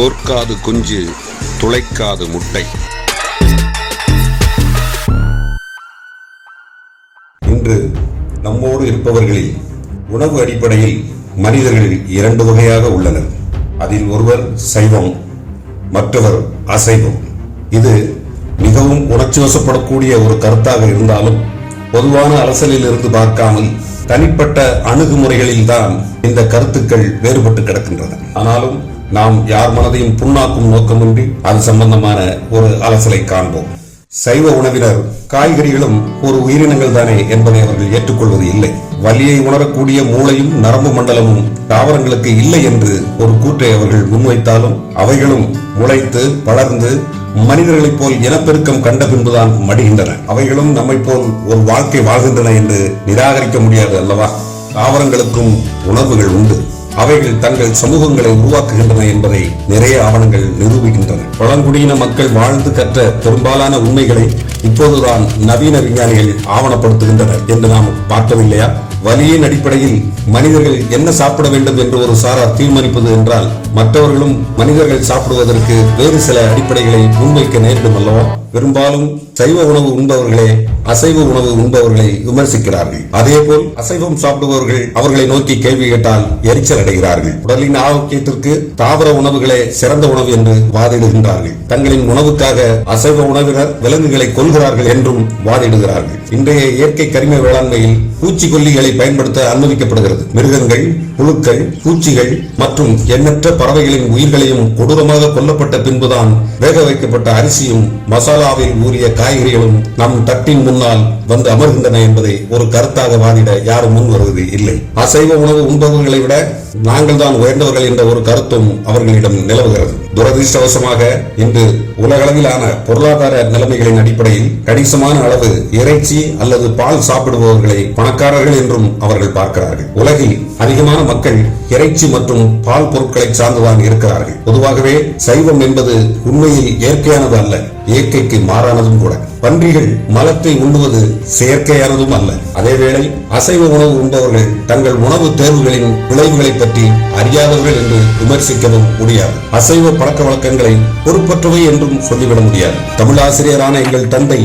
தோற்காது குஞ்சு துளைக்காது முட்டை. இன்று நம்மோடு இருப்பவர்களில் உணவு அடிப்படையில் மனிதர்கள் இரண்டு வகையாக உள்ளனர். அதில் ஒருவர் சைவம் மற்றவர் அசைவம். இது மிகவும் உணர்ச்சிவசப்படக்கூடிய ஒரு கருத்தாக இருந்தாலும் பொதுவான அரசலில் இருந்து பார்க்காமல் தனிப்பட்ட அணுகுமுறைகளில் தான் இந்த கருத்துக்கள் வேறுபட்டு கிடக்கின்றன. ஆனாலும் நாம் யார் மனதையும் புண்ணாக்கும் நோக்கமின்றி அது சம்பந்தமான ஒரு அலசலை காண்போம். சைவ உணவினர் காய்கறிகளும் ஒரு உயிரினங்கள் தானே என்பதை அவர்கள் ஏற்றுக்கொள்வது இல்லை. வலியை உணரக்கூடிய மூளையும் நரம்பு மண்டலமும் தாவரங்களுக்கு இல்லை என்று ஒரு கூற்றை அவர்கள் முன்வைத்தாலும் அவைகளும் முளைத்து வளர்ந்து மனிதர்களைப் போல் இனப்பெருக்கம் கண்ட பின்புதான் மடிகின்றன. அவைகளும் நம்மைப் போல் ஒரு வாழ்க்கை வாழ்கின்றன என்று நிராகரிக்க முடியாது அல்லவா? தாவரங்களுக்கும் உணர்வுகள் உண்டு. அவைகள் தங்கள் சமூகங்களை உருவாக்குகின்றன என்பதை நிறைய ஆவணங்கள் நிரூபிக்கின்றன. பழங்குடியின மக்கள் வாழ்ந்து கற்ற பெரும்பாலான உண்மைகளை இப்போதுதான் நவீன விஞ்ஞானிகள் ஆவணப்படுத்துகின்றனர் என்று நாம் பார்க்கவில்லையா? வலியின் அடிப்படையில் மனிதர்கள் என்ன சாப்பிட வேண்டும் என்று ஒரு சாரார் தீர்மானிப்பது என்றால் மற்றவர்களும் மனிதர்கள் சாப்பிடுவதற்கு வேறு சில அடிப்படைகளை முன்வைக்க நேரிடும் அல்லவா? பெரும்பாலும் சைவ உணவு உண்பவர்களே அசைவ உணவு உண்பவர்களை விமர்சிக்கிறார்கள். அதேபோல் அசைவம் சாப்பிடுபவர்கள் அவர்களை நோக்கி கேள்வி கேட்டால் எரிச்சல் அடைகிறார்கள். உடலின் ஆரோக்கியத்திற்கு தாவர உணவுகளே சிறந்த உணவு என்று வாதிடுகின்றார்கள் தங்களின் உணவுக்காக அசைவ உணவினர் விலங்குகளை கொள்கிறார்கள் என்றும் வாதிடுகிறார்கள். இன்றைய இயற்கை கரிம வேளாண்மையில் பூச்சிக்கொல்லிகளை பயன்படுத்த அனுமதிக்கப்படுகிறது. மிருகங்கள் புழுக்கள் பூச்சிகள் மற்றும் எண்ணற்ற பறவைகளின் உயிர்களையும் கொடூரமாக கொல்லப்பட்ட பின்புதான் வேக வைக்கப்பட்ட அரிசியும் மசாலாவில் ஊறிய காய்கறிகளும் நம் தட்டின் முன்னால் வந்து அமர்கின்றன என்பதை ஒரு கருத்தாக வாதிட யாரும் முன் வருவது இல்லை அசைவ உணவு உண்பவர்களை விட நாங்கள் தான் உயர்ந்தவர்கள் என்ற ஒரு கருத்தும் அவர்களிடம் நிலவுகிறது. துரதிருஷ்டவசமாக இன்று உலகளவிலான பொருளாதார நிலைமைகளின் அடிப்படையில் கணிசமான அளவு இறைச்சி அல்லது பால் சாப்பிடுபவர்களை பணக்காரர்கள் என்றும் அவர்கள் பார்க்கிறார்கள். உலகில் அதிகமான மக்கள் இறைச்சி மற்றும் பால் பொருட்களை சார்ந்துதான் இருக்கிறார்கள். பொதுவாகவே சைவம் என்பது உண்மையில் இயற்கையானது அல்ல. இயற்கைக்கு மாறானதும் கூட. பன்றிகள் மலத்தை உண்ணுவது செயற்கையானதும் அல்ல. அதேவேளை அசைவ உணவு உண்பவர்கள் தங்கள் உணவு தேர்வுகளின் விளைவுகளை பற்றி அறியாதவர்கள் என்று விமர்சிக்கவும் முடியாது. அசைவ பழக்க வழக்கங்களை பொறுப்பற்றவை என்றும் சொல்லிவிட முடியாது. தமிழாசிரியரான எங்கள் தந்தை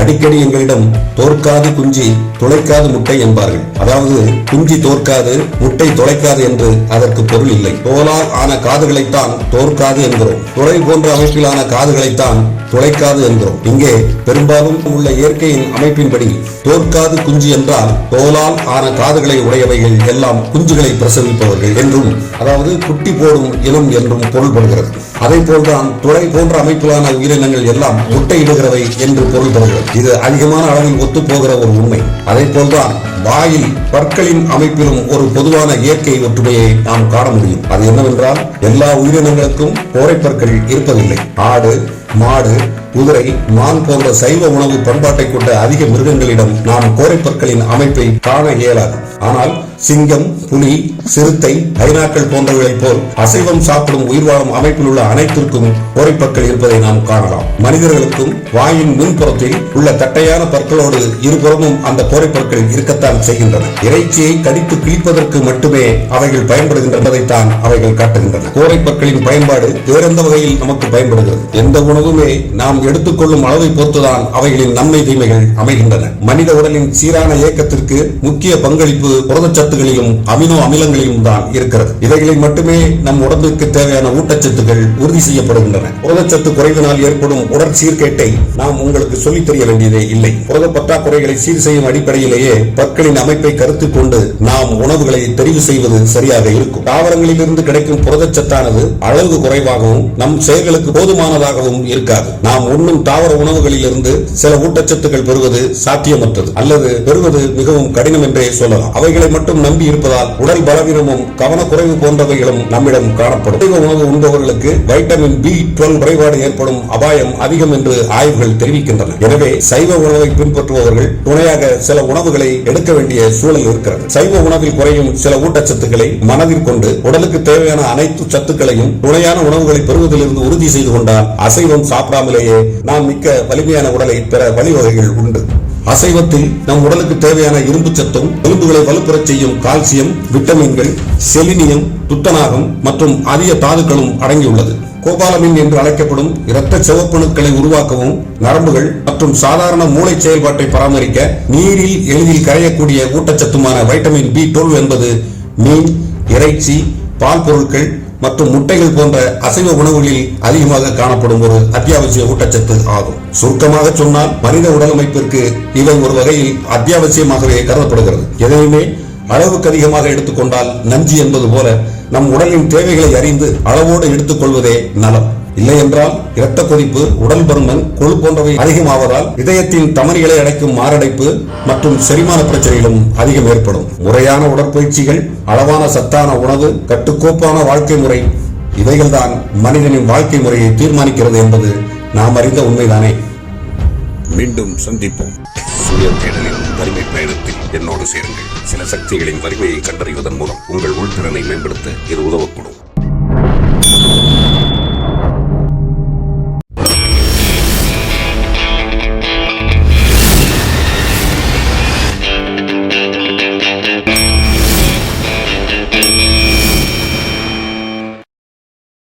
அடிக்கடி எங்களிடம் தோற்காது குஞ்சு துளைக்காது முட்டை என்பார்கள். அதாவது குஞ்சு தோற்காது முட்டை துளைக்காது என்று அதற்கு பொருள் இல்லை. தோலால் ஆன காதுகளைத்தான் தோற்காது என்கிறோம். துளை போன்ற அமைப்பிலான காதுகளைத்தான் துளைக்காது என்கிறோம். இங்கே பெரும்பாலும் உள்ள இயற்கையின் அமைப்பின்படி தோற்காது குஞ்சு என்றால் தோலால் ஆன காதுகளை உடையவைகள் எல்லாம் குஞ்சுகளை பிரசவிப்பவர்கள் என்றும் அதாவது குட்டி போடும் இனம் என்றும் பொருள்படுகிறது. அதை போல்தான் துளை போன்ற அமைப்பிலான உயிரினங்கள் எல்லாம் முட்டையிடுகிறவை என்று பொருள்படுகிறது. இது அதிகமான அளவில் ஒத்துப்போகிற ஒரு உண்மை. அதை போல்தான் வாயில் பற்களின் அமைப்பிலும் ஒரு பொதுவான இயற்கை ஒற்றுமையை நாம் காண முடியும். அது என்னவென்றால் எல்லா உயிரினங்களுக்கும் கோரைப்பற்கள் இருப்பதில்லை. ஆடு மாடு குதிரை மான் போன்ற சைவ உணவு பண்பாட்டை கொண்ட அதிக மிருகங்களிடம் நாம் கோரைப்பற்களின் அமைப்பை காண இயலாது. ஆனால் சிங்கம் புலி சிறுத்தை ஐநாக்கள் போன்றவைகளைப் போல் அசைவம் சாப்பிடும் உயிர் வாழும் அமைப்பில் உள்ள அனைத்திற்கும் கோரைப்பற்கள் இருப்பதை நாம் காணலாம். மனிதர்களுக்கும் வாயின் முன்புறத்தில் உள்ள தட்டையான பற்களோடு இருபுறமும் அந்த கோரைப்பற்கள் இருக்கத்தான் செய்கின்றன. இறைச்சியை கடித்து கிழிப்பதற்கு மட்டுமே அவைகள் பயன்படுகின்றதைத்தான் அவைகள் காட்டுகின்றன. கோரைப்பற்களின் பயன்பாடு வேறெந்த வகையில் நமக்கு பயன்படுகிறது. எந்த உணவுமே நாம் எடுத்துக்கொள்ளும் அளவை பொறுத்துதான் அவைகளின் நன்மை தீமைகள் அமைகின்றன. மனித உடலின் சீரான இயக்கத்திற்கு முக்கிய பங்களிப்பு புரதச்சத்துகளிலும் அமினோ அமிலங்களிலும் தான் இருக்கிறது. இவைகளை மட்டுமே நம் உடம்புக்கு தேவையான ஊட்டச்சத்துக்கள் உறுதி செய்யப்படுகின்றன. புரதச்சத்து குறைவினால் ஏற்படும் உடற் சீர்கேட்டை நாம் உங்களுக்கு சொல்லித் தெரிய வேண்டியதே இல்லை. புரத பற்றாக்குறைகளை சீர் செய்யும் அடிப்படையிலேயே பற்களின் அமைப்பை கருத்து கொண்டு நாம் உணவுகளை தெரிவு செய்வது சரியாக இருக்கும். தாவரங்களிலிருந்து கிடைக்கும் புரதச்சத்தானது அளவு குறைவாகவும் நம் செயல்களுக்கு போதுமானதாகவும் இருக்காது. நாம் உண்ணும் தாவர உணவுகளில் இருந்து சில ஊட்டச்சத்துக்கள் பெறுவது சாத்தியமற்றது அல்லது பெறுவது மிகவும் கடினம் என்றே சொல்லலாம். அவைகளை மட்டும் நம்பி இருப்பதால் உடல் பலவீனமும் கவனக்குறைவு போன்றவைகளும் நம்மிடம் காணப்படும். சைவ உணவு உண்பவர்களுக்கு வைட்டமின் பி டுவெல் குறைபாடு ஏற்படும் அபாயம் அதிகம் என்று ஆய்வுகள் தெரிவிக்கின்றன. எனவே சைவ உணவை பின்பற்றுபவர்கள் துணையாக சில உணவுகளை எடுக்க வேண்டிய சூழல் இருக்கிறது. சைவ உணவில் குறையும் சில ஊட்டச்சத்துக்களை மனதில் கொண்டு உடலுக்கு தேவையான அனைத்து சத்துக்களையும் துணையான உணவுகளை பெறுவதிலிருந்து உறுதி செய்து கொண்டால் அசைவம் சாப்பிடாமலேயே நாம் மிக்க வலிமையான உடலை பெற வழிவகைகள் உண்டு. அசைவத்தில் நம் உடலுக்கு தேவையான இரும்பு சத்தும் எலும்புகளை வலுப்புறச் செய்யும் கால்சியம் விட்டமின்கள் செலினியம் துத்தநாகம் மற்றும் அதிக தாதுக்களும் அடங்கியுள்ளது. கோபாலமின் என்று அழைக்கப்படும் இரத்த சிவப்பணுக்களை உருவாக்கவும் நரம்புகள் மற்றும் சாதாரண மூளை செயல்பாட்டை பராமரிக்க நீரில் எளிதில் கரையக்கூடிய ஊட்டச்சத்துமான வைட்டமின் பி என்பது மீன் இறைச்சி பால் பொருட்கள் மற்றும் முட்டைகள் போன்ற அசைவ உணவுகளில் அதிகமாக காணப்படும் ஒரு அத்தியாவசிய ஊட்டச்சத்து ஆகும். சுருக்கமாக சொன்னால் மனித உடல் அமைப்பிற்கு இவை ஒரு வகையில் அத்தியாவசியமாகவே கருதப்படுகிறது. எதையுமே அளவுக்கு அதிகமாக எடுத்துக்கொண்டால் நஞ்சு என்பது போல நம் உடலின் தேவைகளை அறிந்து அளவோடு எடுத்துக்கொள்வதே நலம். இல்லை என்றால் இரத்த கொதிப்பு உடல் பருமன் கொழு போன்றவை அதிகமாவதால் இதயத்தின் தமனிகளை அடைக்கும் மாரடைப்பு மற்றும் செரிமான பிரச்சனைகளும் அதிகம் ஏற்படும். முறையான உடற்பயிற்சிகள் அளவான சத்தான உணவு கட்டுக்கோப்பான வாழ்க்கை முறை இவைகள்தான் மனிதனின் வாழ்க்கை முறையை தீர்மானிக்கிறது என்பது நாம் அறிந்த உண்மைதானே? மீண்டும் சந்திப்போம். சுய தேடலில் வறுமை பயணத்தில் என்னோடு சேருங்கள். சில சக்திகளின் வறுமையை கண்டறிவதன் மூலம் உங்கள் உள்திறனை மேம்படுத்த இது உதவக்கூடும்.